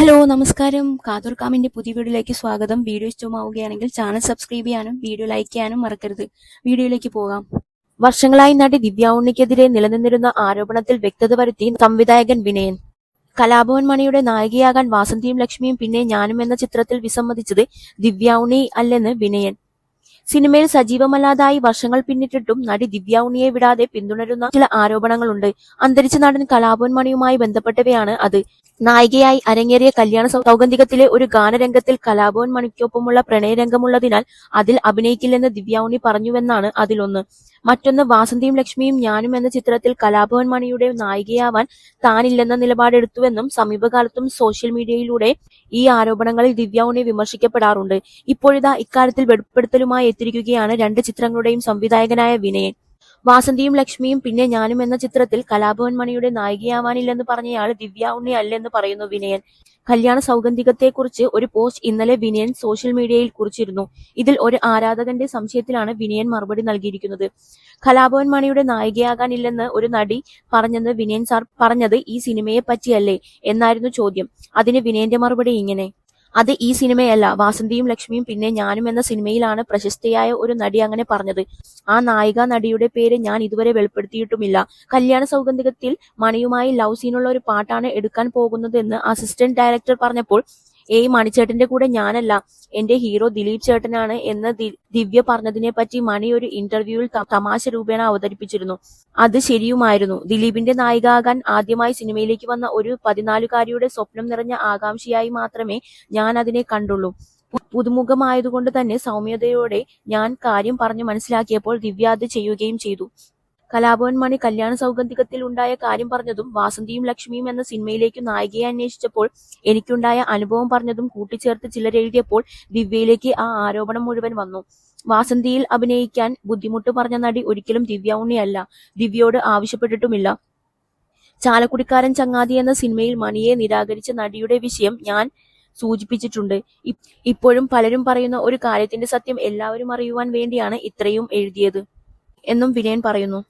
Hello നമസ്കാരം. കാതൂർ കാമിന്റെ പുതിയ വീഡിയോയിലേക്ക് സ്വാഗതം. വീഡിയോ ഇഷ്ടമാവുകയാണെങ്കിൽ ചാനൽ സബ്സ്ക്രൈബ് ചെയ്യാനും വീഡിയോ ലൈക്ക് ചെയ്യാനും മറക്കരുത്. വീഡിയോയിലേക്ക് പോകാം. വർഷങ്ങളായി നടി ദിവ്യ ഉണ്ണിക്കെതിരെ നിലനിന്നിരുന്ന ആരോപണത്തിൽ വ്യക്തത വരുത്തി സംവിധായകൻ വിനയൻ. കലാഭവൻ മണിയുടെ നായികയാകാൻ വാസന്തിയും ലക്ഷ്മിയും പിന്നെ ഞാനും എന്ന ചിത്രത്തിൽ വിസമ്മതിച്ചത് ദിവ്യ ഉണ്ണി അല്ലെന്ന് വിനയൻ. സിനിമയിൽ സജീവമല്ലാതായി വർഷങ്ങൾ പിന്നിട്ടിട്ടും നടി ദിവ്യ ഉണ്ണിയെ വിടാതെ പിന്തുടരുന്ന ചില ആരോപണങ്ങളുണ്ട്. അന്തരിച്ച നടൻ കലാഭവൻ മണിയുമായി ബന്ധപ്പെട്ടവയാണ് അത്. നായികയായി അരങ്ങേറിയ കല്യാണ സൗഗന്ധികത്തിലെ ഒരു ഗാനരംഗത്തിൽ കലാഭവൻ മണിക്കൊപ്പമുള്ള പ്രണയരംഗമുള്ളതിനാൽ അതിൽ അഭിനയിക്കില്ലെന്ന് ദിവ്യ ഉണ്ണി പറഞ്ഞുവെന്നാണ് അതിലൊന്ന്. മറ്റൊന്ന് വാസന്തിയും ലക്ഷ്മിയും ഞാനും എന്ന ചിത്രത്തിൽ കലാഭവൻ മണിയുടെ നായികയാവാൻ താനില്ലെന്ന നിലപാടെടുത്തുവെന്നും സമീപകാലത്തും സോഷ്യൽ മീഡിയയിലൂടെ ഈ ആരോപണങ്ങളിൽ ദിവ്യ ഉണ്ണി വിമർശിക്കപ്പെടാറുണ്ട്. ഇപ്പോഴിതാ ഇക്കാര്യത്തിൽ വെളിപ്പെടുത്തലുമായി എത്തിയിരിക്കുകയാണ് രണ്ട് ചിത്രങ്ങളുടെയും സംവിധായകനായ വിനയൻ. വാസന്തിയും ലക്ഷ്മിയും പിന്നെ ഞാനും എന്ന ചിത്രത്തിൽ കലാഭവൻ മണിയുടെ നായികയാവാനില്ലെന്ന് പറഞ്ഞയാൾ ദിവ്യ ഉണ്ണി അല്ലെന്ന് പറയുന്നു വിനയൻ. കല്യാണ സൗഗന്ധികത്തെക്കുറിച്ച് ഒരു പോസ്റ്റ് ഇന്നലെ വിനയൻ സോഷ്യൽ മീഡിയയിൽ കുറിച്ചിരുന്നു. ഇതിൽ ഒരു ആരാധകന്റെ സംശയത്തിലാണ് വിനയൻ മറുപടി നൽകിയിരിക്കുന്നത്. കലാഭവൻ മണിയുടെ നായികയാകാനില്ലെന്ന് ഒരു നടി പറഞ്ഞെന്ന് വിനയൻ സാർ പറഞ്ഞത് ഈ സിനിമയെ പറ്റിയല്ലേ എന്നായിരുന്നു ചോദ്യം. അതിന് വിനയന്റെ മറുപടി ഇങ്ങനെ. അത് ഈ സിനിമയല്ല. വാസന്തിയും ലക്ഷ്മിയും പിന്നെ ഞാനും എന്ന സിനിമയിലാണ് പ്രശസ്തയായ ഒരു നടി അങ്ങനെ പറഞ്ഞത്. ആ നായിക നടിയുടെ പേര് ഞാൻ ഇതുവരെ വെളിപ്പെടുത്തിയിട്ടുമില്ല. കല്യാണ സൗഗന്ധികത്തിൽ മണിയുമായി ലവ് സീനുള്ള ഒരു പാട്ടാണ് എടുക്കാൻ പോകുന്നതെന്ന് അസിസ്റ്റന്റ് ഡയറക്ടർ പറഞ്ഞപ്പോൾ ഏയ് മണിച്ചേട്ടന്റെ കൂടെ ഞാനല്ല. എന്റെ ഹീറോ ദിലീപ് ചേട്ടനാണ് എന്ന് ദിവ്യ പറഞ്ഞതിനെ പറ്റി മണി ഒരു ഇന്റർവ്യൂവിൽ തമാശ രൂപേണ അവതരിപ്പിച്ചിരുന്നു. അത് ശരിയുമായിരുന്നു. ദിലീപിന്റെ നായികയാകാൻ ആദ്യമായി സിനിമയിലേക്ക് വന്ന ഒരു പതിനാലുകാരിയുടെ സ്വപ്നം നിറഞ്ഞ ആകാംക്ഷയായി മാത്രമേ ഞാൻ അതിനെ കണ്ടുള്ളൂ. പുതുമുഖമായതുകൊണ്ട് തന്നെ സൗമ്യതയോടെ ഞാൻ കാര്യം പറഞ്ഞു മനസ്സിലാക്കിയപ്പോൾ ദിവ്യ അത് ചെയ്യുകയും ചെയ്തു. കലാഭവൻ മണി കല്യാണ സൗഗന്ധികത്തിൽ ഉണ്ടായ കാര്യം പറഞ്ഞതും വാസന്തിയും ലക്ഷ്മിയും എന്ന സിനിമയിലേക്ക് നായികയെ അന്വേഷിച്ചപ്പോൾ എനിക്കുണ്ടായ അനുഭവം പറഞ്ഞതും കൂട്ടിച്ചേർത്ത് ചിലരെഴുതിയപ്പോൾ ദിവ്യയിലേക്ക് ആ ആരോപണം മുഴുവൻ വന്നു. വാസന്തിയിൽ അഭിനയിക്കാൻ ബുദ്ധിമുട്ട് പറഞ്ഞ നടി ഒരിക്കലും ദിവ്യ ഉണ്ണിയല്ല. ദിവ്യയോട് ആവശ്യപ്പെട്ടിട്ടുമില്ല. ചാലക്കുടിക്കാരൻ ചങ്ങാതി എന്ന സിനിമയിൽ മണിയെ നിരാകരിച്ച നടിയുടെ വിഷയം ഞാൻ സൂചിപ്പിച്ചിട്ടുണ്ട്. ഇപ്പോഴും പലരും പറയുന്ന ഒരു കാര്യത്തിന്റെ സത്യം എല്ലാവരും അറിയുവാൻ വേണ്ടിയാണ് ഇത്രയും എഴുതിയത്. എന്നും വിനയൻ പറയുന്നു.